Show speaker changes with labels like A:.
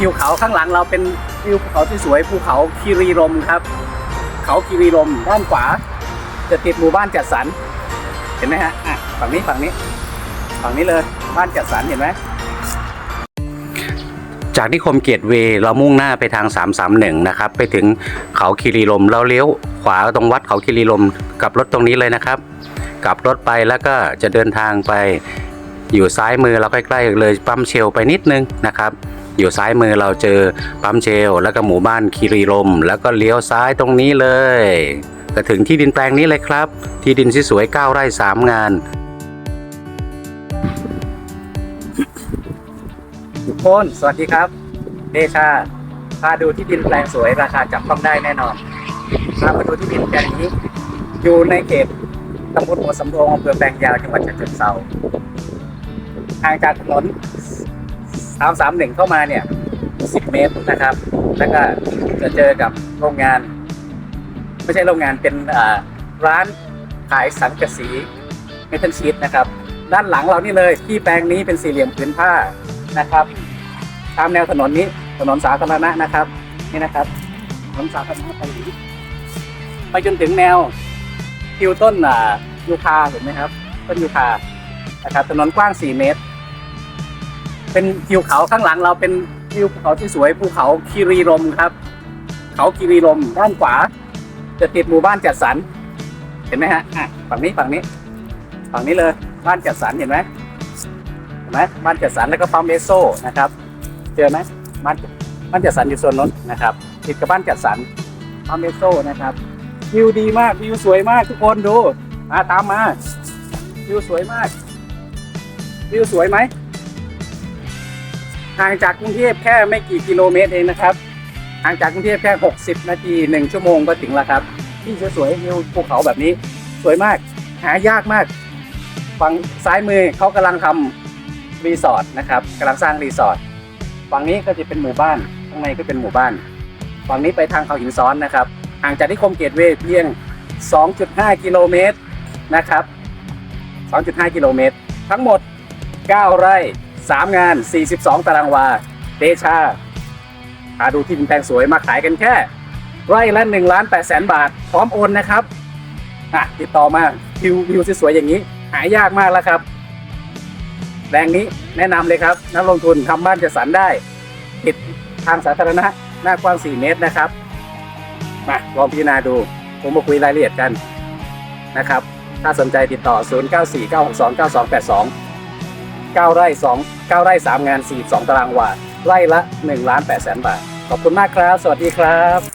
A: วิวเขาข้างหลังเราเป็นวิวภูเขาที่สวยภูเขาคีรีรมครับ เขาคีรีรมด้านขวา จะติดหมู่บ้านจัดสรรเห็นไหมฮะอะฝั่งนี้ฝั่งนี้ฝั่งนี้เลยบ้านจัดสรรเห็นไหมจากนิคมเกียรติเวเรามุ่งหน้าไปทาง 331 นะครับ ไปถึงเขาคีรีรมเราเลี้ยวขวาตรงวัดเขาคีรีรมกลับรถตรงนี้เลยนะครับกลับรถไปแล้วก็จะเดินทางไปอยู่ซ้ายมือเราใกล้ๆเลยปั๊มเชลไปนิดนึงนะครับ อยู่ซ้ายมือเราเจอปั๊มเชล แล้วก็หมู่บ้านคีรีรมแล้วก็เลี้ยวซ้ายตรงนี้เลยก็ถึงที่ดินแปลงนี้เลยครับ ที่ดินที่สวย9ไร่3 งานทุกคนสวัสดีครับ เดชาพาดูที่ดินแปลงสวยราคาจับต้องได้แน่นอนพามาดูที่ดินแปลงนี้ อยู่ในเขตตำบลหัวสำโรงอำเภอแปลงยาวจังหวัดฉะเชิงเทราห่างจากถนน 331เข้ามาเนี่ย10เมตรนะครับ แล้วก็จะเจอกับโรงงาน ไม่ใช่โรงงานเป็นร้านขายสังกะสีเมทัลชีตนะครับ ด้านหลังเรานี่เลยที่แปลงนี้เป็นสี่เหลี่ยมผืนผ้านะครับ ตามแนวถนนนี้ถนนสาธารณะนะครับนี่นะครับถนนสาธารณะไปไปจนถึงแนวทิวต้นยูคาเห็นไหมครับ ต้นยูคานะครับถนนกว้าง 4 เมตร เป็นทิวเขาข้างหลังเราเป็นทิวภูเขาที่สวยภูเขาคีรีรมครับ เขาคีรีรมด้านขวา จะติดหมู่บ้านจัดสรรเห็นไหมฮะอะฝั่งนี้ฝั่งนี้ฝั่งนี้เลยบ้านจัดสรรเห็นไหมเห็นไหมบ้านจัดสรรแล้วก็ปั๊มเอสโซนะครับ เจอไหมบ้านบ้านจัดสรรอยู่โซนนู้นนะครับ ติดกับบ้านจัดสรรปั๊มเอสโซนะครับวิวดีมากวิวสวยมากทุกคนดูมาตามมาวิวสวยมากวิวสวยไหม ห่างจากกรุงเทพแค่ไม่กี่กิโลเมตรเองนะครับห่างจากกรุงเทพแค่ 60 นาที 1 ชั่วโมงก็ถึงแล้วครับ ที่สวยๆวิวภูเขาแบบนี้สวยมาก หายากมาก ฝั่งซ้ายมือเขากำลังทำรีสอร์ทนะครับกำลังสร้างรีสอร์ทฝั่งนี้ก็จะเป็นหมู่บ้านข้างในก็เป็นหมู่บ้านฝั่งนี้ไปทางเขาหินซ้อนนะครับห่างจากนิคมเกตเวย์เพียง 2.5 กิโลเมตรนะครับ 2.5 กิโลเมตร ทั้งหมด 9 ไร่ 3 งาน 42 ตารางวา เดชา หาดูที่ดินแปลงสวยมาขายกันแค่ ไร่ละ1ล้าน8แสนบาท พร้อมโอนนะครับอะติดต่อมาวิววิวสวยๆอย่างนี้ หายากมากแล้วครับแรงนี้แนะนำเลยครับ นักลงทุนทำบ้านจัดสรรได้ ติดทางสาธารณะหน้ากว้าง 4 เมตรนะครับมาลองพิจารณาดู ผมมาคุยรายละเอียดกันนะครับ ถ้าสนใจติดต่อ 0949629282 9 ไร่ 2 9 ไร่ 3 งาน 42 ตารางวาไร่ละ1ล้าน8แสนบาท ขอบคุณมากครับ สวัสดีครับ